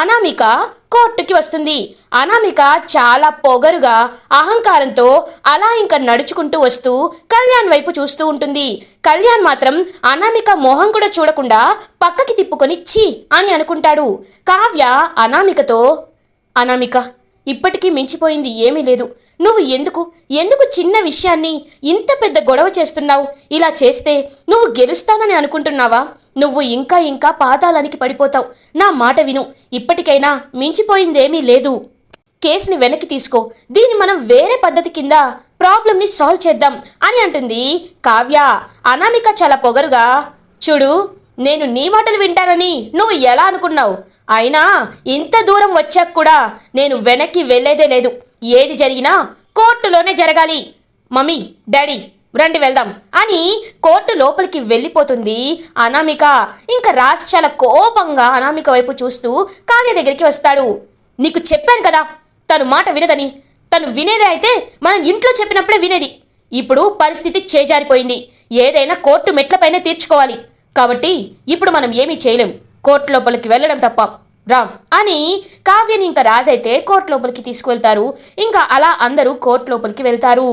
అనామిక కోర్టుకి వస్తుంది. అనామిక చాలా పొగరుగా అహంకారంతో అలా ఇంకా నడుచుకుంటూ వస్తూ కళ్యాణ్ వైపు చూస్తూ ఉంటుంది. కళ్యాణ్ మాత్రం అనామిక మొహం కూడా చూడకుండా పక్కకి తిప్పుకొని ఛీ అని అనుకుంటాడు. కావ్య అనామికతో అనామిక ఇప్పటికీ మించిపోయింది ఏమీ లేదు. నువ్వు ఎందుకు? ఎందుకు చిన్న విషయాన్ని ఇంత పెద్ద గొడవ చేస్తున్నావు? ఇలా చేస్తే నువ్వు గెలుస్తానని అనుకుంటున్నావా? నువ్వు ఇంకా ఇంకా పాతాళానికి పడిపోతావు. నా మాట విను. ఇప్పటికైనా మించిపోయిందేమీ లేదు. కేసుని వెనక్కి తీసుకో. దీన్ని మనం వేరే పద్ధతి కింద ప్రాబ్లంని సాల్వ్ చేద్దాం అని అంటుంది కావ్య. అనామిక చాలా పొగరుగా చూడు నేను నీ మాటలు వింటానని నువ్వు ఎలా అనుకున్నావు? అయినా ఇంత దూరం వచ్చాక కూడా నేను వెనక్కి వెళ్ళేదే లేదు. ఏది జరిగినా కోర్టులోనే జరగాలి. మమ్మీ డాడీ రండి వెళ్దాం అని కోర్టు లోపలికి వెళ్ళిపోతుంది అనామిక. ఇంకా రాజ్ చాలా కోపంగా అనామిక వైపు చూస్తూ కావ్య దగ్గరికి వస్తాడు. నీకు చెప్పాను కదా తను మాట వినదని. తను వినేదే అయితే మనం ఇంట్లో చెప్పినప్పుడే వినేది. ఇప్పుడు పరిస్థితి చేజారిపోయింది. ఏదైనా కోర్టు మెట్లపైనే తీర్చుకోవాలి. కాబట్టి ఇప్పుడు మనం ఏమీ చేయలేం. కోర్టు లోపలికి వెళ్ళడం తప్ప. రామ్. అని కావ్యని ఇంకా రాజైతే కోర్టు లోపలికి తీసుకువెళ్తారు. ఇంకా అలా అందరూ కోర్టు లోపలికి వెళ్తారు.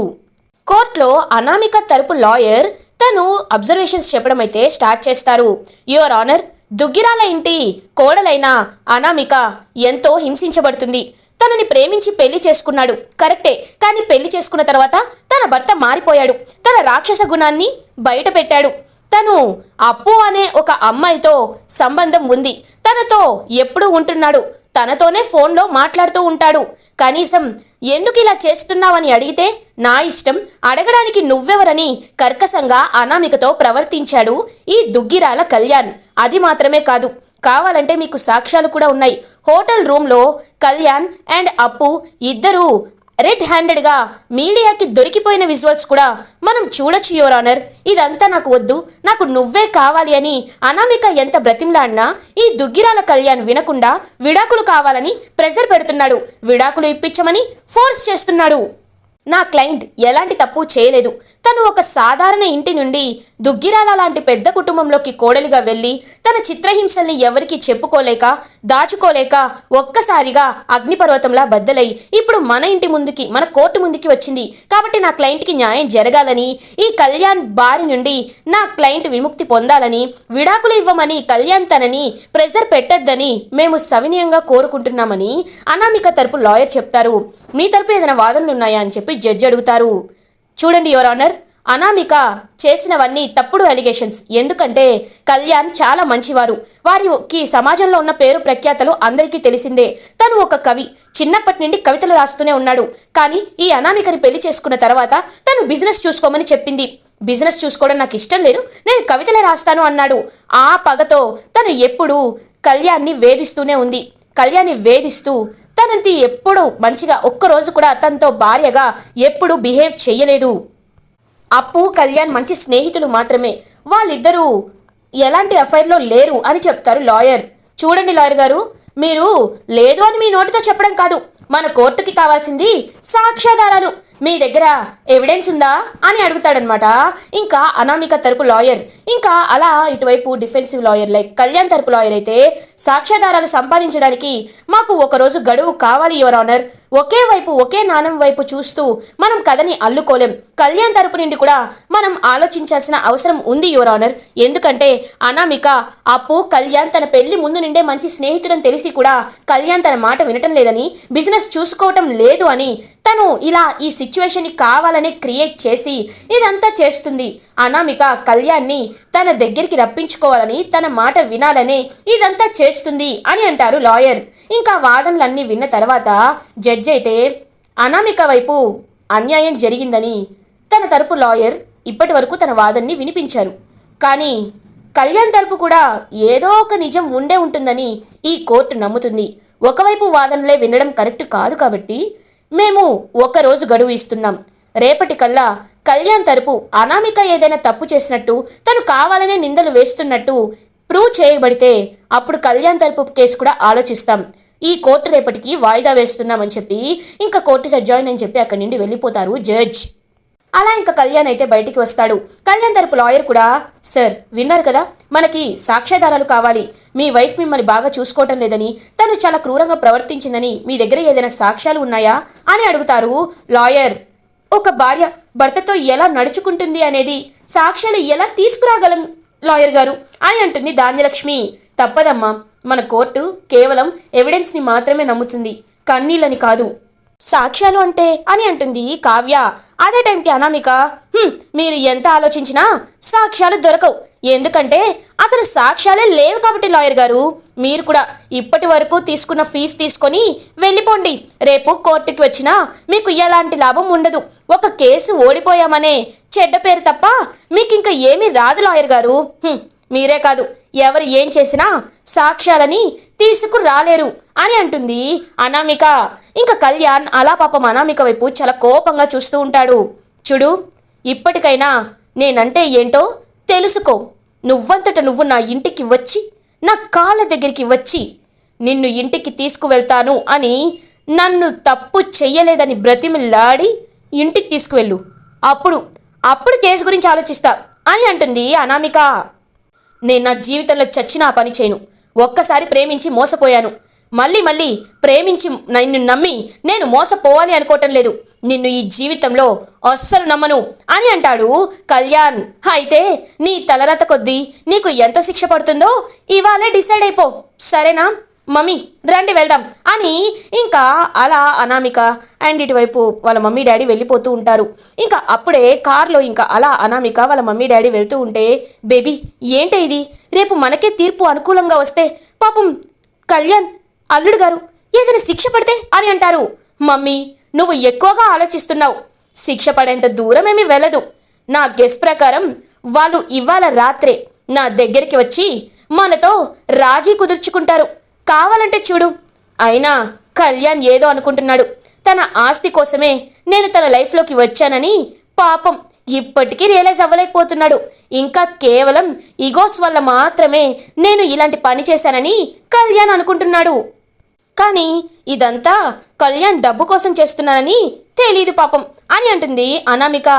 కోర్టులో అనామిక తరపు లాయర్ తను అబ్జర్వేషన్స్ చెప్పడం అయితే స్టార్ట్ చేస్తారు. యువర్ ఆనర్ దుగ్గిరాల ఇంటి కోడలైన అనామిక ఎంతో హింసించబడుతుంది. తనని ప్రేమించి పెళ్ళి చేసుకున్నాడు. కరెక్టే. కానీ పెళ్ళి చేసుకున్న తర్వాత తన భర్త మారిపోయాడు. తన రాక్షస గుణాన్ని బయట పెట్టాడు తను అప్పు అనే ఒక అమ్మాయితో సంబంధం ఉంది. తనతో ఎప్పుడూ ఉంటున్నాడు. తనతోనే ఫోన్లో మాట్లాడుతూ ఉంటాడు. కనీసం ఎందుకు ఇలా చేస్తున్నావని అడిగితే నా ఇష్టం అడగడానికి నువ్వెవరని కర్కశంగా అనామికతో ప్రవర్తించాడు ఈ దుగ్గిరాల కళ్యాణ్. అది మాత్రమే కాదు కావాలంటే మీకు సాక్ష్యాలు కూడా ఉన్నాయి. హోటల్ రూమ్లో కళ్యాణ్ అండ్ అప్పు ఇద్దరూ రెడ్ హ్యాండెడ్గా మీడియాకి దొరికిపోయిన విజువల్స్ కూడా మనం చూడొచ్చు యువర్ ఆనర్. ఇదంతా నాకు వద్దు. నాకు నువ్వే కావాలి అని అనామిక ఎంత బ్రతిమ్లాడినా ఈ దుగ్గిరాల కళ్యాణ్ వినకుండా విడాకులు కావాలని ప్రెజర్ పెడుతున్నాడు. విడాకులు ఇప్పించమని ఫోర్స్ చేస్తున్నాడు. నా క్లయింట్ ఎలాంటి తప్పు చేయలేదు. తను ఒక సాధారణ ఇంటి నుండి దుగ్గిరాల లాంటి పెద్ద కుటుంబంలోకి కోడలిగా వెళ్ళి తన చిత్రహింసల్ని ఎవరికి చెప్పుకోలేక దాచుకోలేక ఒక్కసారిగా అగ్నిపర్వతంలా బద్దలై ఇప్పుడు మన ఇంటి ముందుకి మన కోర్టు ముందుకి వచ్చింది. కాబట్టి నా క్లయింట్కి న్యాయం జరగాలని ఈ కళ్యాణ్ బారి నుండి నా క్లయింట్ విముక్తి పొందాలని విడాకులు ఇవ్వమని కళ్యాణ్ తనని ప్రెజర్ పెట్టొద్దని మేము సవినీయంగా కోరుకుంటున్నామని అనామిక తరపు లాయర్ చెప్తారు. మీ తరపు ఏదైనా వాదనలు ఉన్నాయా అని చెప్పి జడ్జి అడుగుతారు. చూడండి యువర్ ఆనర్. అనామిక చేసినవన్నీ తప్పుడు అలిగేషన్స్ ఎందుకంటే కళ్యాణ్ చాలా మంచివారు. వారికి సమాజంలో ఉన్న పేరు ప్రఖ్యాతలు అందరికీ తెలిసిందే. తను ఒక కవి. చిన్నప్పటి నుండి కవితలు రాస్తూనే ఉన్నాడు. కానీ ఈ అనామికని పెళ్ళి చేసుకున్న తర్వాత తను బిజినెస్ చూసుకోమని చెప్పింది. బిజినెస్ చూసుకోవడం నాకు ఇష్టం లేదు. నేను కవితలే రాస్తాను అన్నాడు. ఆ పగతో తను ఎప్పుడూ కళ్యాణ్ని వేధిస్తూనే ఉంది. కళ్యాణ్ని వేధిస్తూ తనని ఎప్పుడు మంచిగా ఒక్కరోజు కూడా తనతో భార్యగా ఎప్పుడు బిహేవ్ చేయలేదు. అప్పు కళ్యాణ్ మంచి స్నేహితులు మాత్రమే. వాళ్ళిద్దరూ ఎలాంటి అఫైర్లో లేరు అని చెప్తారు లాయర్. చూడండి లాయర్ గారు మీరు లేదు అని మీ నోటితో చెప్పడం కాదు. మన కోర్టుకి కావాల్సింది సాక్ష్యాధారాలు. మీ దగ్గర ఎవిడెన్స్ ఉందా అని అడుగుతాడనమాట. ఇంకా అనామిక తరపు లాయర్ ఇంకా అలా ఇటువైపు డిఫెన్సివ్ లాయర్ లైక్ కళ్యాణ్ తరపు లాయర్ అయితే సాక్ష్యాధారాలు సంపాదించడానికి మాకు ఒకరోజు గడువు కావాలి యువర్ ఆనర్ ఒకే వైపు ఒకే నాణం వైపు చూస్తూ మనం కథని అల్లుకోలేం. కళ్యాణ్ తరపు నుండి కూడా మనం ఆలోచించాల్సిన అవసరం ఉంది యువర్ ఆనర్ ఎందుకంటే అనామిక అప్పు కళ్యాణ్ తన పెళ్ళి ముందు నుండే మంచి స్నేహితుడని తెలిసి కూడా కళ్యాణ్ తన మాట వినటం లేదని బిజినెస్ చూసుకోవటం లేదు అని తను ఇలా ఈ సిచ్యువేషన్ని కావాలని క్రియేట్ చేసి ఇదంతా చేస్తుంది. అనామిక కళ్యాణ్ని తన దగ్గరికి రప్పించుకోవాలని తన మాట వినాలని ఇదంతా చేస్తుంది అని అంటారు లాయర్. ఇంకా వాదనలన్నీ విన్న తర్వాత జడ్జి అయితే అనామిక వైపు అన్యాయం జరిగిందని తన తరపు లాయర్ ఇప్పటి వరకు తన వాదనని వినిపించారు. కానీ కళ్యాణ్ తరపు కూడా ఏదో ఒక నిజం ఉండే ఉంటుందని ఈ కోర్టు నమ్ముతుంది. ఒకవైపు వాదనలే వినడం కరెక్ట్ కాదు కాబట్టి మేము ఒకరోజు గడువు ఇస్తున్నాం. రేపటి కల్లా కళ్యాణ్ తరపు అనామిక ఏదైనా తప్పు చేసినట్టు తను కావాలనే నిందలు వేస్తున్నట్టు ప్రూవ్ చేయబడితే అప్పుడు కళ్యాణ్ తరపు కేసు కూడా ఆలోచిస్తాం. ఈ కోర్టు రేపటికి వాయిదా వేస్తున్నామని చెప్పి ఇంకా కోర్టు సజ్జాయిన్ అని చెప్పి అక్కడి నుండి వెళ్ళిపోతారు జడ్జ్. అలా ఇంకా కళ్యాణ్ అయితే బయటికి వస్తాడు. కళ్యాణ్ తరపు లాయర్ కూడా సార్ విన్నారు కదా మనకి సాక్ష్యాధారాలు కావాలి. మీ వైఫ్ మిమ్మల్ని బాగా చూసుకోవటం లేదని తను చాలా క్రూరంగా ప్రవర్తించిందని మీ దగ్గర ఏదైనా సాక్ష్యాలు ఉన్నాయా? అని అడుగుతారు లాయర్. ఒక భార్య భర్తతో ఎలా నడుచుకుంటుంది అనేది సాక్ష్యాలు ఎలా తీసుకురాగలం లాయర్ గారు? అని అంటుంది ధాన్యలక్ష్మి. తప్పదమ్మా. మన కోర్టు కేవలం ఎవిడెన్స్ని మాత్రమే నమ్ముతుంది. కన్నీళ్ళని కాదు. సాక్ష్యాలు అంటే అని అంటుంది కావ్య. అదే టైంకి అనామిక మీరు ఎంత ఆలోచించినా సాక్ష్యాలు దొరకవు. ఎందుకంటే అసలు సాక్ష్యాలే లేవు కాబట్టి లాయర్ గారు. మీరు కూడా ఇప్పటి వరకు తీసుకున్న ఫీజు తీసుకొని వెళ్ళిపోండి. రేపు కోర్టుకి వచ్చినా మీకు ఎలాంటి లాభం ఉండదు. ఒక కేసు ఓడిపోయామనే చెడ్డ పేరు తప్ప మీకు ఇంకా ఏమీ రాదు లాయర్ గారు. మీరే కాదు. ఎవరు ఏం చేసినా సాక్ష్యాలని తీసుకురాలేరు. అని అంటుంది. అనామిక ఇంకా కళ్యాణ్ అలా పాపం అనామిక వైపు చాలా కోపంగా చూస్తూ ఉంటాడు. చూడు ఇప్పటికైనా నేనంటే ఏంటో తెలుసుకో. నువ్వంతట నువ్వు నా ఇంటికి వచ్చి నా కాళ్ళ దగ్గరికి వచ్చి నిన్ను ఇంటికి తీసుకువెళ్తాను అని నన్ను తప్పు చెయ్యలేదని బ్రతిమిలాడి ఇంటికి తీసుకువెళ్ళు. అప్పుడు అప్పుడు కేసు గురించి ఆలోచిస్తా అని అంటుంది అనామిక. నేను నా జీవితంలో చచ్చిన ఆ పని చేయను. ఒక్కసారి ప్రేమించి మోసపోయాను. మళ్ళీ మళ్ళీ ప్రేమించి నిన్ను నమ్మి నేను మోసపోవాలి అనుకోవటం లేదు. నిన్ను ఈ జీవితంలో అస్సలు నమ్మను అని అంటాడు కళ్యాణ్. అయితే నీ తలరత కొద్దీ నీకు ఎంత శిక్ష పడుతుందో ఇవాళే డిసైడ్ అయిపో. సరేనా? మమ్మీ రండి వెళ్దాం అని ఇంకా అలా అనామిక అండ్ ఇటువైపు వాళ్ళ మమ్మీ డాడీ వెళ్ళిపోతూ ఉంటారు. ఇంకా అప్పుడే కార్లో ఇంకా అలా అనామిక వాళ్ళ మమ్మీ డాడీ వెళ్తూ ఉంటే బేబీ ఏంటి ఇది? రేపు మనకే తీర్పు అనుకూలంగా వస్తే పాపం కళ్యాణ్ అల్లుడు గారు ఏదైనా శిక్ష పడితే అని అంటారు. మమ్మీ నువ్వు ఎక్కువగా ఆలోచిస్తున్నావు. శిక్ష పడేంత దూరం ఏమీ వెళ్ళదు. నా గెస్ ప్రకారం వాళ్ళు ఇవాళ రాత్రే నా దగ్గరికి వచ్చి మనతో రాజీ కుదుర్చుకుంటారు. కావాలంటే చూడు. అయినా కళ్యాణ్ ఏదో అనుకుంటున్నాడు. తన ఆస్తి కోసమే నేను తన లైఫ్లోకి వచ్చానని పాపం ఇప్పటికీ రియలైజ్ అవ్వలేకపోతున్నాడు. ఇంకా కేవలం ఇగోస్ వల్ల మాత్రమే నేను ఇలాంటి పని చేశానని కళ్యాణ్ అనుకుంటున్నాడు. కానీ ఇదంతా కళ్యాణ్ డబ్బు కోసం చేస్తున్నానని తెలీదు పాపం అని అంటుంది అనామిక.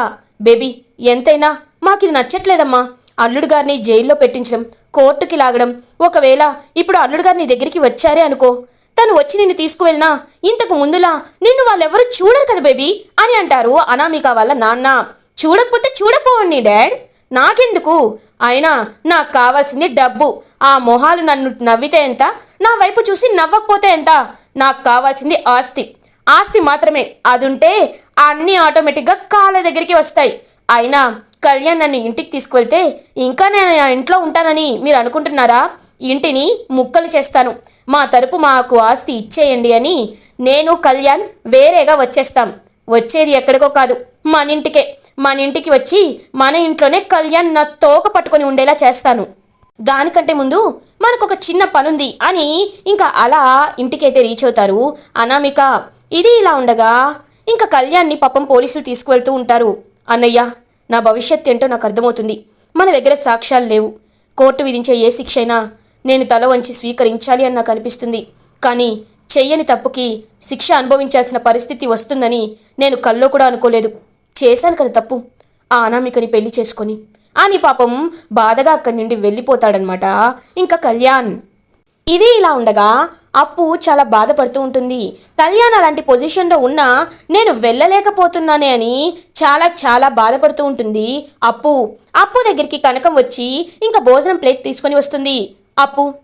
బేబీ ఎంతైనా మాకిది నచ్చట్లేదమ్మా. అల్లుడు గారిని జైల్లో పెట్టించడం కోర్టుకి లాగడం ఒకవేళ ఇప్పుడు అల్లుడు గారిని దగ్గరికి వచ్చారే అనుకో. తను వచ్చి నిన్ను తీసుకువెళ్ళినా ఇంతకు ముందులా నిన్ను వాళ్ళెవరు చూడరు కదా బేబీ అని అంటారు అనామిక వాళ్ళ నాన్న. చూడకపోతే చూడపోవండి డాడ్. నాకెందుకు? అయినా నాకు కావాల్సింది డబ్బు. ఆ మొహాలు నన్ను నవ్వితే ఎంత? నా వైపు చూసి నవ్వకపోతే ఎంత? నాకు కావాల్సింది ఆస్తి. ఆస్తి మాత్రమే. అదుంటే అన్నీ ఆటోమేటిక్గా కాళ్ళ దగ్గరికి వస్తాయి. అయినా కళ్యాణ్ నన్ను ఇంటికి తీసుకువెళ్తే ఇంకా నేను ఆ ఇంట్లో ఉంటానని మీరు అనుకుంటున్నారా? ఇంటిని ముక్కలు చేస్తాను. మా తరపు మాకు ఆస్తి ఇచ్చేయండి అని నేను కళ్యాణ్ వేరేగా వచ్చేస్తాం. వచ్చేది ఎక్కడికో కాదు మన ఇంటికే. మన ఇంటికి వచ్చి మన ఇంట్లోనే కళ్యాణ్ నా తోక పట్టుకొని ఉండేలా చేస్తాను. దానికంటే ముందు మనకు ఒక చిన్న పనుంది అని ఇంకా అలా ఇంటికైతే రీచ్ అవుతారు. అనామిక ఇది ఇలా ఉండగా ఇంకా కళ్యాణ్ని పాపం పోలీసులు తీసుకువెళ్తూ ఉంటారు. అన్నయ్య నా భవిష్యత్ ఏంటో నాకు అర్థమవుతుంది. మన దగ్గర సాక్ష్యాలు లేవు. కోర్టు విధించే ఏ శిక్ష అయినా నేను తల వంచి స్వీకరించాలి అని నాకు అనిపిస్తుంది. కానీ చెయ్యని తప్పుకి శిక్ష అనుభవించాల్సిన పరిస్థితి వస్తుందని నేను కల్లో కూడా అనుకోలేదు. చేశాను కదా తప్పు. ఆ అనామికని పెళ్ళి చేసుకొని. అని పాపం బాధగా అక్కడి నుండి వెళ్ళిపోతాడనమాట. ఇంకా కళ్యాణ్. ఇది ఇలా ఉండగా అప్పు చాలా బాధపడుతూ ఉంటుంది. కళ్యాణ్ అలాంటి పొజిషన్లో ఉన్నా నేను వెళ్ళలేకపోతున్నానే అని చాలా చాలా బాధపడుతూ ఉంటుంది అప్పు. అప్పు దగ్గరికి కనకం వచ్చి ఇంకా భోజనం ప్లేట్ తీసుకొని వస్తుంది. అప్పు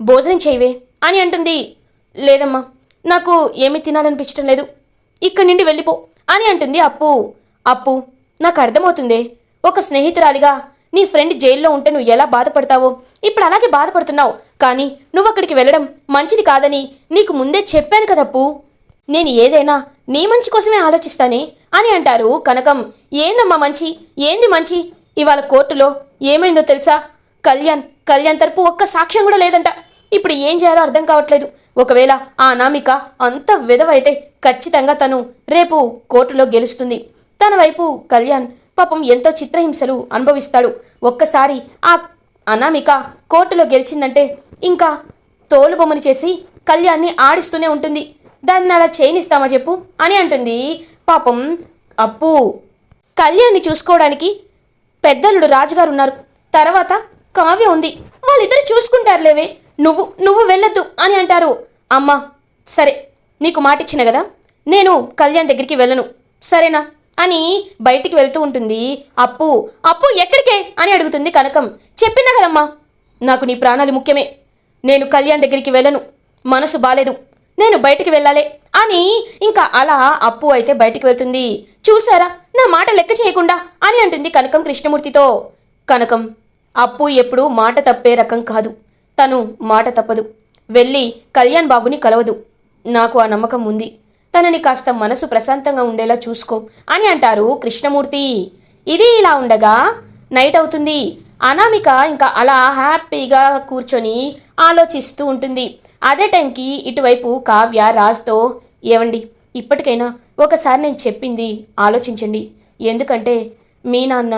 భోజనం చేయవే అని అంటుంది. లేదమ్మా నాకు ఏమీ తినాలనిపించడం లేదు. ఇక్కడి నుండి వెళ్ళిపో అని అంటుంది అప్పు. అప్పు నాకు అర్థమవుతుందే. ఒక స్నేహితురాలిగా నీ ఫ్రెండ్ జైల్లో ఉంటే నువ్వు ఎలా బాధపడతావో? ఇప్పుడు అలాగే బాధపడుతున్నావు. కానీ నువ్వు అక్కడికి వెళ్ళడం మంచిది కాదని నీకు ముందే చెప్పాను కదప్పు నేను ఏదైనా నీ మంచి కోసమే ఆలోచిస్తానే అని అంటారు కనకం. ఏందమ్మా మంచి? ఏంది మంచి? ఇవాళ కోర్టులో ఏమైందో తెలుసా? కళ్యాణ్ కళ్యాణ్ తరపు ఒక్క సాక్ష్యం కూడా లేదంట. ఇప్పుడు ఏం చేయాలో అర్థం కావట్లేదు. ఒకవేళ ఆ అనామిక అంత విధవైతే ఖచ్చితంగా తను రేపు కోర్టులో గెలుస్తుంది. తన వైపు కళ్యాణ్ పాపం ఎంతో చిత్రహింసలు అనుభవిస్తాడు. ఒక్కసారి ఆ అనామిక కోర్టులో గెలిచిందంటే ఇంకా తోలుబొమ్మని చేసి కళ్యాణ్ని ఆడిస్తూనే ఉంటుంది. దాన్ని అలా చేయనిస్తామా చెప్పు అని అంటుంది. పాపం అప్పు కళ్యాణ్ని చూసుకోవడానికి పెద్దలుడు రాజుగారు ఉన్నారు. తర్వాత కావ్య ఉంది. వాళ్ళిద్దరు చూసుకుంటారులేవే. నువ్వు నువ్వు వెళ్ళొద్దు అని అంటారు. అమ్మా! సరే నీకు మాటిచ్చిన కదా? నేను కళ్యాణ్ దగ్గరికి వెళ్ళను. సరేనా? అని బయటికి వెళ్తూ ఉంటుంది. అప్పు అప్పు ఎక్కడికే అని అడుగుతుంది కనకం. చెప్పినా కదమ్మా నాకు నీ ప్రాణాలు ముఖ్యమే. నేను కళ్యాణ్ దగ్గరికి వెళ్ళను. మనసు బాలేదు. నేను బయటికి వెళ్ళాలి అని ఇంకా అలా అప్పు అయితే బయటికి వెళ్తుంది. చూసారా నా మాట లెక్క చేయకుండా అని అంటుంది కనకం కృష్ణమూర్తితో. కనకం అప్పు ఎప్పుడు మాట తప్పే రకం కాదు. తను మాట తప్పదు. వెళ్ళి కళ్యాణ్ బాబుని కలవదు. నాకు ఆ నమ్మకం ఉంది. తనని కాస్త మనసు ప్రశాంతంగా ఉండేలా చూసుకో అని అంటారు కృష్ణమూర్తి. ఇది ఇలా ఉండగా నైట్ అవుతుంది. అనామిక ఇంకా అలా హ్యాపీగా కూర్చొని ఆలోచిస్తూ ఉంటుంది. అదే టైంకి ఇటువైపు కావ్య రాజ్తో ఏవండి ఇప్పటికైనా ఒకసారి నేను చెప్పింది ఆలోచించండి. ఎందుకంటే మీ నాన్న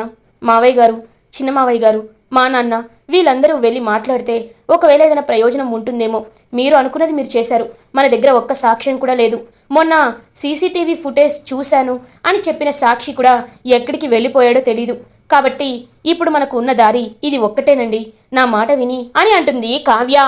మావయ్య గారు చిన్న మావయ్య గారు మా నాన్న వీళ్ళందరూ వెళ్ళి మాట్లాడితే ఒకవేళ ఏదైనా ప్రయోజనం ఉంటుందేమో. మీరు అనుకున్నది మీరు చేశారు. మన దగ్గర ఒక్క సాక్ష్యం కూడా లేదు. మొన్న సీసీటీవీ ఫుటేజ్ చూశాను అని చెప్పిన సాక్షి కూడా ఎక్కడికి వెళ్ళిపోయాడో తెలీదు. కాబట్టి ఇప్పుడు మనకు ఉన్న దారి ఇది ఒక్కటేనండి. నా మాట విని అని అంటుంది కావ్య.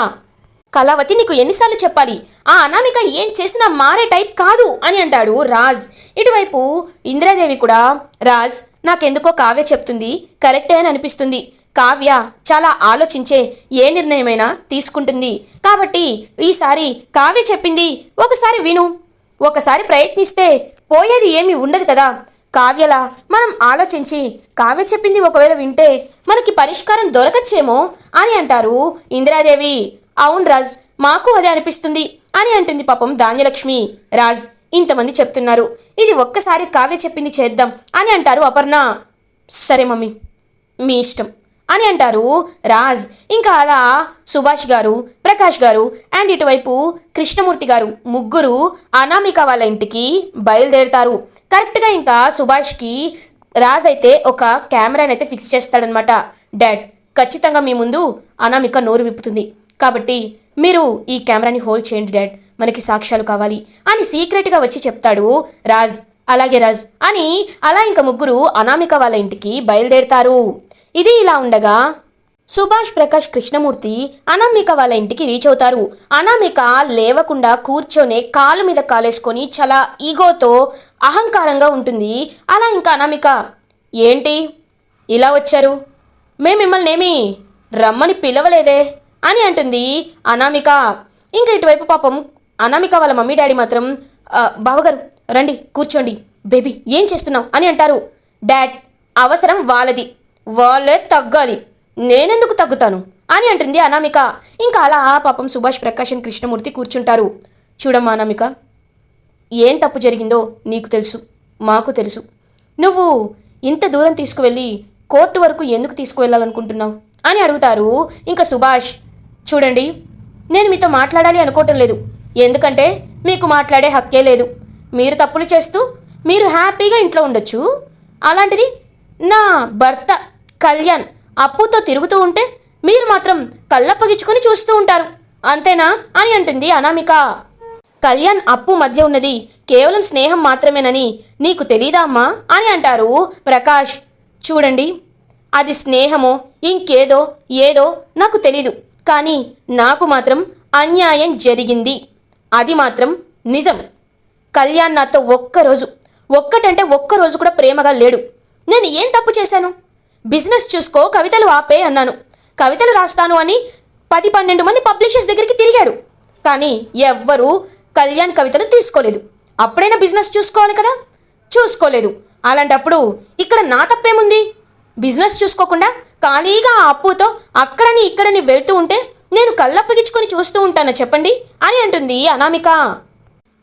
కళావతి నీకు ఎన్నిసార్లు చెప్పాలి? ఆ అనామిక ఏం చేసినా మారే టైప్ కాదు అని అంటాడు రాజ్. ఇటువైపు ఇందిరాదేవి కూడా రాజ్ నాకెందుకో కావ్య చెప్తుంది. కరెక్టే అని అనిపిస్తుంది. కావ్య చాలా ఆలోచించే ఏ నిర్ణయమైనా తీసుకుంటుంది. కాబట్టి ఈసారి కావ్య చెప్పింది ఒకసారి విను. ఒకసారి ప్రయత్నిస్తే పోయేది ఏమీ ఉండదు కదా. కావ్యలా మనం ఆలోచించి కావ్య చెప్పింది ఒకవేళ వింటే మనకి పరిష్కారం దొరకచ్చేమో అని అంటారు ఇందిరాదేవి. అవును రాజ్ మాకు అదే అనిపిస్తుంది అని అంటుంది పాపం ధాన్యలక్ష్మి. రాజ్ ఇంతమంది చెప్తున్నారు. ఇది ఒక్కసారి కావ్య చెప్పింది చేద్దాం అని అంటారు అపర్ణ. సరే మమ్మీ మీ ఇష్టం. అని అంటారు. రాజ్. ఇంకా అలా సుభాష్ గారు ప్రకాష్ గారు అండ్ ఇటువైపు కృష్ణమూర్తి గారు ముగ్గురు అనామిక వాళ్ళ ఇంటికి బయలుదేరుతారు. కరెక్ట్గా ఇంకా సుభాష్కి రాజ్ అయితే ఒక కెమెరాని అయితే ఫిక్స్ చేస్తాడనమాట డాడ్ ఖచ్చితంగా మీ ముందు అనామిక నోరు విప్పుతుంది. కాబట్టి మీరు ఈ కెమెరాని హోల్డ్ చేయండి డాడ్ మనకి సాక్ష్యాలు కావాలి అని సీక్రెట్గా వచ్చి చెప్తాడు రాజ్. అలాగే రాజ్ అని అలా ఇంకా ముగ్గురు అనామిక వాళ్ళ ఇంటికి బయలుదేరుతారు. ఇది ఇలా ఉండగా సుభాష్ ప్రకాష్ కృష్ణమూర్తి అనామిక వాళ్ళ ఇంటికి రీచ్ అవుతారు. అనామిక లేవకుండా కూర్చొనే కాలు మీద కాలేసుకొని చాలా ఈగోతో అహంకారంగా ఉంటుంది. అలా ఇంకా అనామిక ఏంటి? ఇలా వచ్చారు? మేము మిమ్మల్ని ఏమి రమ్మని పిలవలేదే? అని అంటుంది అనామిక. ఇంకా ఇటువైపు పాపం అనామిక వాళ్ళ మమ్మీ డాడీ మాత్రం బావగారు రండి కూర్చోండి. బేబీ ఏం చేస్తున్నావు? అని అంటారు. డాడ్ అవసరం వాళ్ళది. వాళ్ళే తగ్గాలి. నేనెందుకు తగ్గుతాను? అని అంటుంది అనామిక. ఇంకా అలా ఆ పాపం సుభాష్ ప్రకాశం కృష్ణమూర్తి కూర్చుంటారు. చూడమ్మా అనామిక. ఏం తప్పు జరిగిందో నీకు తెలుసు మాకు తెలుసు. నువ్వు ఇంత దూరం తీసుకువెళ్ళి కోర్టు వరకు ఎందుకు తీసుకువెళ్ళాలనుకుంటున్నావు? అని అడుగుతారు ఇంకా సుభాష్. చూడండి నేను మీతో మాట్లాడాలి అనుకోవటం లేదు. ఎందుకంటే మీకు మాట్లాడే హక్కే లేదు. మీరు తప్పులు చేస్తూ మీరు హ్యాపీగా ఇంట్లో ఉండొచ్చు. అలాంటిది నా భర్త కళ్యాణ్ అప్పుతో తిరుగుతూ ఉంటే మీరు మాత్రం కళ్ళప్పగించుకొని చూస్తూ ఉంటారు. అంతేనా? అని అంటుంది అనామిక. కళ్యాణ్ అప్పు మధ్య ఉన్నది కేవలం స్నేహం మాత్రమేనని నీకు తెలీదా అమ్మా? అని అంటారు ప్రకాష్. చూడండి అది స్నేహమో ఇంకేదో ఏదో నాకు తెలీదు. కానీ నాకు మాత్రం అన్యాయం జరిగింది. అది మాత్రం నిజం. కళ్యాణ్ నాతో ఒక్కరోజు ఒక్కటంటే ఒక్కరోజు కూడా ప్రేమగా లేడు. నేను ఏం తప్పు చేశాను? బిజినెస్ చూసుకో కవితలు ఆపే అన్నాను. కవితలు రాస్తాను అని పది పన్నెండు మంది పబ్లిషర్స్ దగ్గరికి తిరిగాడు. కానీ ఎవ్వరూ కళ్యాణ్ కవితలు తీసుకోలేదు. అప్పుడైనా బిజినెస్ చూసుకోవాలి కదా? చూసుకోలేదు. అలాంటప్పుడు ఇక్కడ నా తప్పేముంది? బిజినెస్ చూసుకోకుండా ఖాళీగా ఆ అప్పుతో అక్కడని ఇక్కడని వెళ్తూ ఉంటే నేను కళ్ళప్పగించుకొని చూస్తూ ఉంటానా చెప్పండి అని అంటుంది అనామిక.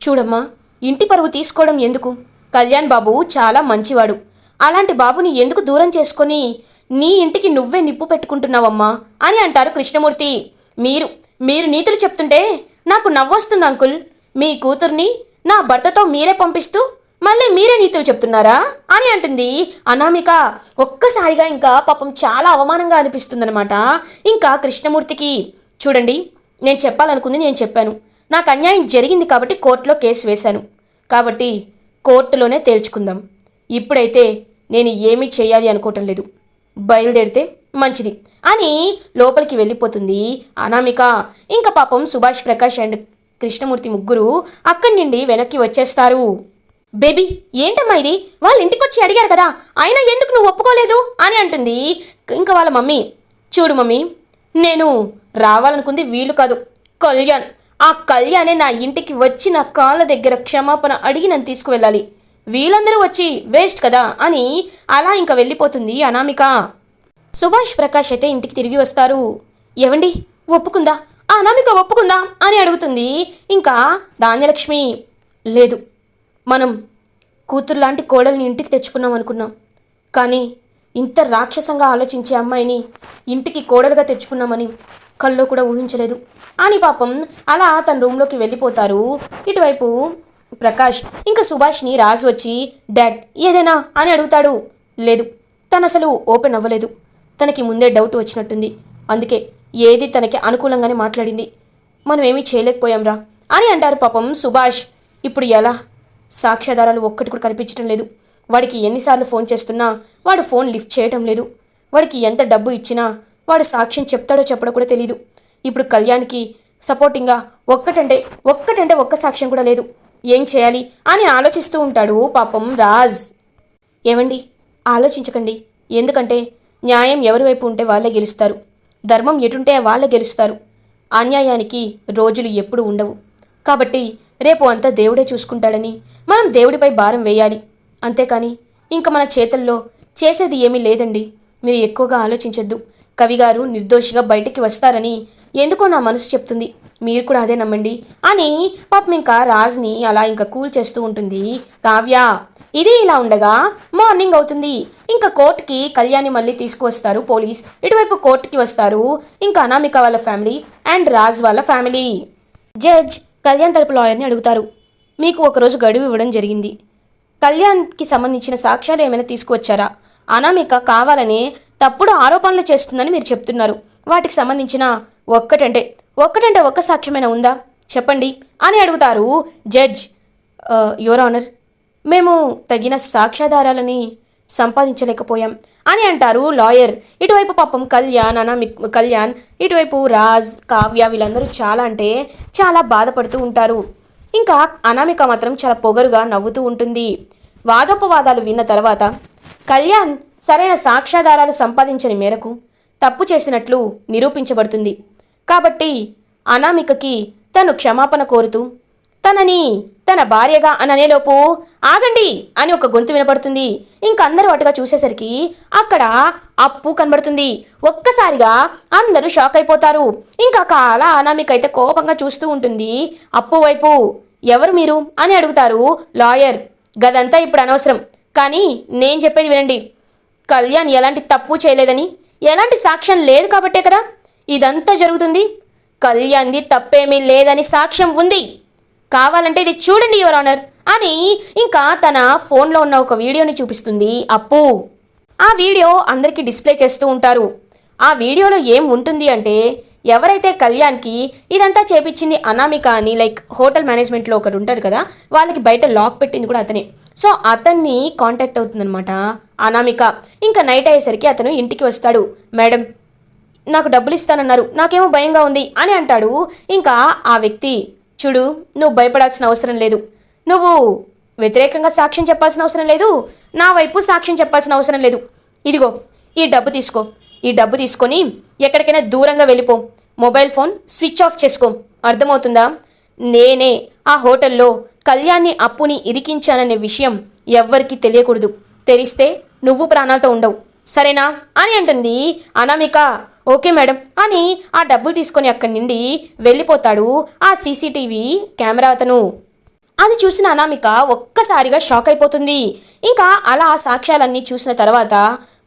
చూడమ్మా ఇంటి పరువు తీసుకోవడం ఎందుకు? కళ్యాణ్ బాబు చాలా మంచివాడు. అలాంటి బాబుని ఎందుకు దూరం చేసుకొని నీ ఇంటికి నువ్వే నిప్పు పెట్టుకుంటున్నావమ్మా అని అంటారు కృష్ణమూర్తి. మీరు మీరు నీతులు చెప్తుంటే నాకు నవ్వొస్తుంది అంకుల్. మీ కూతుర్ని నా భర్తతో మీరే పంపిస్తూ మళ్ళీ మీరే నీతులు చెప్తున్నారా అని అంటుంది అనామిక. ఒక్కసారిగా ఇంకా పాపం చాలా అవమానంగా అనిపిస్తుందనమాట ఇంకా కృష్ణమూర్తికి చూడండి నేను చెప్పాలనుకుంది నేను చెప్పాను. నాకు అన్యాయం జరిగింది కాబట్టి కోర్టులో కేసు వేశాను. కాబట్టి కోర్టులోనే తేల్చుకుందాం. ఇప్పుడైతే నేను ఏమీ చేయాలి అనుకోవటం లేదు. బయలుదేరితే మంచిది. అని లోపలికి వెళ్ళిపోతుంది అనామిక. ఇంకా పాపం సుభాష్ ప్రకాష్ అండ్ కృష్ణమూర్తి ముగ్గురు అక్కడి నుండి వెనక్కి వచ్చేస్తారు. బేబీ ఏంటమ్మా ఇది? వాళ్ళ ఇంటికొచ్చి అడిగారు కదా. అయినా ఎందుకు నువ్వు ఒప్పుకోలేదు? అని అంటుంది. ఇంకా వాళ్ళ మమ్మీ చూడు మమ్మీ నేను రావాలనుకుంది వీలు కాదు కళ్యాణ్. ఆ కళ్యాణే నా ఇంటికి వచ్చి నా కాళ్ళ దగ్గర క్షమాపణ అడిగి నన్ను తీసుకువెళ్ళాలి. వీళ్ళందరూ వచ్చి వేస్ట్ కదా అని అలా ఇంకా వెళ్ళిపోతుంది అనామిక. సుభాష్ ప్రకాష్ అయితే ఇంటికి తిరిగి వస్తారు. ఏవండి ఒప్పుకుందా? ఆ అనామిక ఒప్పుకుందా? అని అడుగుతుంది ఇంకా ధాన్యలక్ష్మి. లేదు మనం కూతురు లాంటి కోడల్ని ఇంటికి తెచ్చుకున్నాం అనుకున్నాం. కానీ ఇంత రాక్షసంగా ఆలోచించే అమ్మాయిని ఇంటికి కోడలుగా తెచ్చుకున్నామని కల్లో కూడా ఊహించలేదు. అని పాపం అలా తన రూమ్లోకి వెళ్ళిపోతారు. ఇటువైపు ప్రకాష్ ఇంకా సుభాష్ని రాజు వచ్చి డాడ్ ఏదైనా? అని అడుగుతాడు. లేదు. తను అసలు ఓపెన్ అవ్వలేదు. తనకి ముందే డౌట్ వచ్చినట్టుంది. అందుకే ఏది తనకి అనుకూలంగానే మాట్లాడింది. మనం ఏమీ చేయలేకపోయాంరా అని అంటారు పాపం సుభాష్. ఇప్పుడు ఎలా? సాక్ష్యాధారాలు ఒక్కటి కూడా కనిపించడం లేదు. వాడికి ఎన్నిసార్లు ఫోన్ చేస్తున్నా వాడు ఫోన్ లిఫ్ట్ చేయటం లేదు. వాడికి ఎంత డబ్బు ఇచ్చినా వాడు సాక్ష్యం చెప్తాడో చెప్పడో కూడా తెలియదు ఇప్పుడు కళ్యాణ్కి సపోర్టింగ్గా ఒక్కటంటే ఒక్కటంటే ఒక్క సాక్ష్యం కూడా లేదు. ఏం చేయాలి అని ఆలోచిస్తూ ఉంటాడు పాపం రాజ్. ఏమండి ఆలోచించకండి. ఎందుకంటే న్యాయం ఎవరి వైపు ఉంటే వాళ్ళే గెలుస్తారు. ధర్మం ఎటుంటే వాళ్ళే గెలుస్తారు. అన్యాయానికి రోజులు ఎప్పుడు ఉండవు. కాబట్టి రేపు అంతా దేవుడే చూసుకుంటాడని మనం దేవుడిపై భారం వేయాలి. అంతేకాని ఇంకా మన చేతుల్లో చేసేది ఏమీ లేదండి. మీరు ఎక్కువగా ఆలోచించొద్దు. కవిగారు నిర్దోషిగా బయటికి వస్తారని ఎందుకో నా మనసు చెప్తుంది. మీరు కూడా అదే నమ్మండి. అని పాపం ఇంకా రాజ్ని అలా ఇంకా కూల్ చేస్తూ ఉంటుంది. కావ్య ఇది ఇలా ఉండగా మార్నింగ్ అవుతుంది. ఇంకా కోర్టుకి కళ్యాణి మళ్ళీ తీసుకువస్తారు పోలీస్. ఇటువైపు కోర్టుకి వస్తారు ఇంకా అనామిక వాళ్ళ ఫ్యామిలీ అండ్ రాజ్ వాళ్ళ ఫ్యామిలీ. జడ్జ్ కళ్యాణ్ తరపు లాయర్ని అడుగుతారు. మీకు ఒకరోజు గడువు ఇవ్వడం జరిగింది. కళ్యాణ్కి సంబంధించిన సాక్ష్యాలు ఏమైనా తీసుకువచ్చారా? అనామిక కావాలనే తప్పుడు ఆరోపణలు చేస్తుందని మీరు చెప్తున్నారు. వాటికి సంబంధించిన ఒక్కటంటే ఒక్కటంటే ఒక్క సాక్ష్యమైనా ఉందా? చెప్పండి అని అడుగుతారు జడ్జ్. యువర్ ఆనర్ మేము తగిన సాక్ష్యాధారాలని సంపాదించలేకపోయాం అని అంటారు లాయర్. ఇటువైపు పాపం కళ్యాణ్ అనామి కళ్యాణ్ ఇటువైపు రాజ్ కావ్య వీళ్ళందరూ చాలా అంటే చాలా బాధపడుతూ ఉంటారు. ఇంకా అనామిక మాత్రం చాలా పొగరుగా నవ్వుతూ ఉంటుంది. వాదోపవాదాలు విన్న తర్వాత కళ్యాణ్ సరైన సాక్ష్యాధారాలు సంపాదించని మేరకు తప్పు చేసినట్లు నిరూపించబడుతుంది. కాబట్టి అనామికకి తను క్షమాపణ కోరుతూ తనని తన భార్యగా అననేలోపు ఆగండి అని ఒక గొంతు వినపడుతుంది. ఇంకందరూ అటుగా చూసేసరికి అక్కడ అప్పు కనబడుతుంది. ఒక్కసారిగా అందరూ షాక్ అయిపోతారు. ఇంకా కాల అనామిక అయితే కోపంగా చూస్తూ ఉంటుంది. అప్పు వైపు ఎవరు మీరు? అని అడుగుతారు లాయర్. గదంతా ఇప్పుడు అనవసరం. కానీ నేను చెప్పేది వినండి. కళ్యాణ్ ఎలాంటి తప్పు చేయలేదని ఎలాంటి సాక్ష్యం లేదు కాబట్టే కదా ఇదంతా జరుగుతుంది. కళ్యాణ్ది తప్పేమీ లేదని సాక్ష్యం ఉంది. కావాలంటే ఇది చూడండి యువర్ ఆనర్. అని ఇంకా తన ఫోన్లో ఉన్న ఒక వీడియోని చూపిస్తుంది అప్పు. ఆ వీడియో అందరికీ డిస్ప్లే చేస్తూ ఉంటారు. ఆ వీడియోలో ఏం ఉంటుంది అంటే ఎవరైతే కళ్యాణ్కి ఇదంతా చేపించింది అనామిక అని లైక్ హోటల్ మేనేజ్మెంట్లో ఒకరు ఉంటారు కదా వాళ్ళకి బయట లాక్ పెట్టింది కూడా అతనే. సో అతన్ని కాంటాక్ట్ అవుతుందన్నమాట అనామిక. ఇంకా నైట్ అయ్యేసరికి అతను ఇంటికి వస్తాడు. మేడం నాకు డబ్బులు ఇస్తానన్నారు. నాకేమో భయంగా ఉంది అని అంటాడు ఇంకా ఆ వ్యక్తి. చూడు నువ్వు భయపడాల్సిన అవసరం లేదు. నువ్వు వ్యతిరేకంగా సాక్ష్యం చెప్పాల్సిన అవసరం లేదు. నా వైపు సాక్ష్యం చెప్పాల్సిన అవసరం లేదు. ఇదిగో ఈ డబ్బు తీసుకో. ఈ డబ్బు తీసుకొని ఎక్కడికైనా దూరంగా వెళ్ళిపో. మొబైల్ ఫోన్ స్విచ్ ఆఫ్ చేసుకో. అర్థమవుతుందా? నేనే ఆ హోటల్లో కళ్యాణ్ని అప్పుని ఇరికించాననే విషయం ఎవ్వరికీ తెలియకూడదు. తెలిస్తే నువ్వు ప్రాణాలతో ఉండవు. సరేనా? అని అంటుంది అనామిక. Okay madam. అని ఆ డబ్బులు తీసుకొని అక్కడి నుండి వెళ్ళిపోతాడు ఆ సీసీటీవీ కెమెరా అతను. అది చూసిన అనామిక ఒక్కసారిగా షాక్ అయిపోతుంది. ఇంకా అలా ఆ సాక్ష్యాలన్నీ చూసిన తర్వాత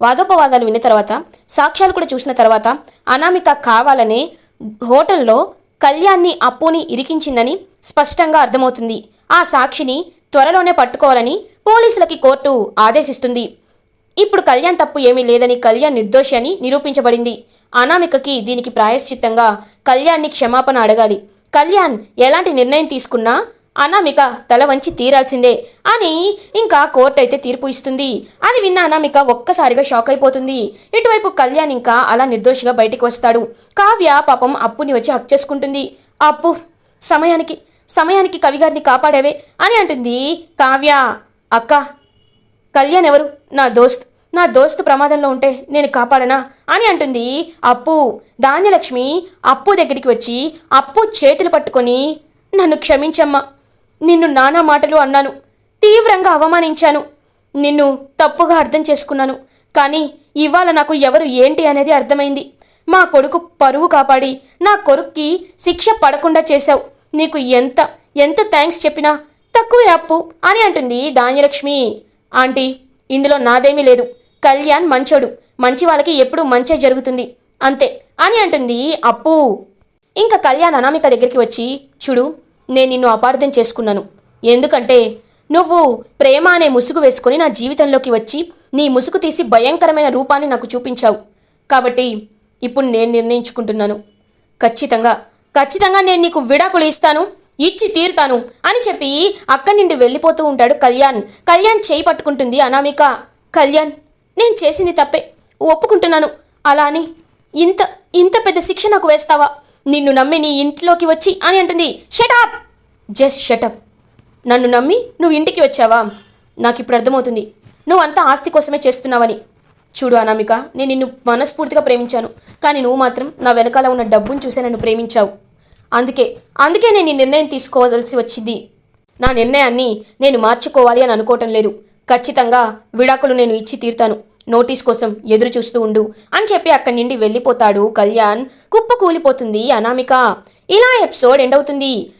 వాదోపవాదాలు విన్న తర్వాత సాక్ష్యాలు కూడా చూసిన తర్వాత అనామిక కావాలనే హోటల్లో కళ్యాణ్ని అప్పుని ఇరికించిందని స్పష్టంగా అర్థమవుతుంది. ఆ సాక్షిని త్వరలోనే పట్టుకోవాలని పోలీసులకి కోర్టు ఆదేశిస్తుంది. ఇప్పుడు కళ్యాణ్ తప్పు ఏమీ లేదని కళ్యాణ్ నిర్దోషి అని నిరూపించబడింది. అనామికకి దీనికి ప్రాయశ్చిత్తంగా కళ్యాణ్ని క్షమాపణ అడగాలి. కళ్యాణ్ ఎలాంటి నిర్ణయం తీసుకున్నా అనామిక తల వంచి తీరాల్సిందే. అని ఇంకా కోర్టు అయితే తీర్పు ఇస్తుంది. అది విన్న అనామిక ఒక్కసారిగా షాక్ అయిపోతుంది. ఇటువైపు కళ్యాణ్ ఇంకా అలా నిర్దోషిగా బయటికి వస్తాడు. కావ్య పాపం అప్పుని వచ్చి హక్ చేసుకుంటుంది. అప్పు సమయానికి సమయానికి కవిగారిని కాపాడావే అని అంటుంది కావ్య. అక్క కళ్యాణ్ ఎవరు? నా దోస్త్. నా దోస్తు ప్రమాదంలో ఉంటే నేను కాపాడనా? అని అంటుంది. అప్పు ధాన్యలక్ష్మి అప్పు దగ్గరికి వచ్చి అప్పు చేతులు పట్టుకొని నన్ను క్షమించమ్మా. నిన్ను నానా మాటలు అన్నాను. తీవ్రంగా అవమానించాను. నిన్ను తప్పుగా అర్థం చేసుకున్నాను. కానీ ఇవాళ నాకు ఎవరు ఏంటి అనేది అర్థమైంది. మా కొడుకు పరువు కాపాడి నా కొడుక్కి శిక్ష పడకుండా చేశావు. నీకు ఎంత ఎంత థ్యాంక్స్ చెప్పినా తక్కువే అప్పు అని అంటుంది ధాన్యలక్ష్మి. ఆంటీ ఇందులో నాదేమీ లేదు. కళ్యాణ్ మంచోడు. మంచి వాళ్ళకి ఎప్పుడు మంచే జరుగుతుంది. అంతే. అని అంటుంది అప్పు. ఇంకా కళ్యాణ్ అనామిక దగ్గరికి వచ్చి చూడు నేను నిన్ను అపార్థం చేసుకున్నాను. ఎందుకంటే నువ్వు ప్రేమ అనే ముసుగు వేసుకొని నా జీవితంలోకి వచ్చి నీ ముసుగు తీసి భయంకరమైన రూపాన్ని నాకు చూపించావు. కాబట్టి ఇప్పుడు నేను నిర్ణయించుకుంటున్నాను. ఖచ్చితంగా. ఖచ్చితంగా నేను నీకు విడాకులు ఇస్తాను ఇచ్చి తీరుతాను అని చెప్పి అక్కడి నుండి వెళ్ళిపోతూ ఉంటాడు కళ్యాణ్. కళ్యాణ్ చేయి పట్టుకుంటుంది అనామిక. కళ్యాణ్ నేను చేసింది తప్పే. ఒప్పుకుంటున్నాను. అలా అని ఇంత ఇంత పెద్ద శిక్ష నాకు వేస్తావా? నిన్ను నమ్మి నీ ఇంట్లోకి వచ్చి అని అంటుంది. షటప్ జస్ట్ షటప్ నన్ను నమ్మి నువ్వు ఇంటికి వచ్చావా? నాకు ఇప్పుడు అర్థమవుతుంది నువ్వంతా ఆస్తి కోసమే చేస్తున్నావని. చూడు అనామిక నేను నిన్ను మనస్ఫూర్తిగా ప్రేమించాను. కానీ నువ్వు మాత్రం నా వెనకాల ఉన్న డబ్బును చూసే నన్ను ప్రేమించావు. అందుకే అందుకే నేను ఈ నిర్ణయం తీసుకోవాల్సి వచ్చింది. నా నిర్ణయాన్ని నేను మార్చుకోవాలి అని అనుకోవటం లేదు. ఖచ్చితంగా విడాకులు నేను ఇచ్చి తీరుతాను. నోటీస్ కోసం ఎదురు చూస్తూ ఉండు. అని చెప్పి అక్కడి నుండి వెళ్ళిపోతాడు కళ్యాణ్. కుప్ప కూలిపోతుంది అనామిక. ఇలా ఎపిసోడ్ ఎండ్ అవుతుంది.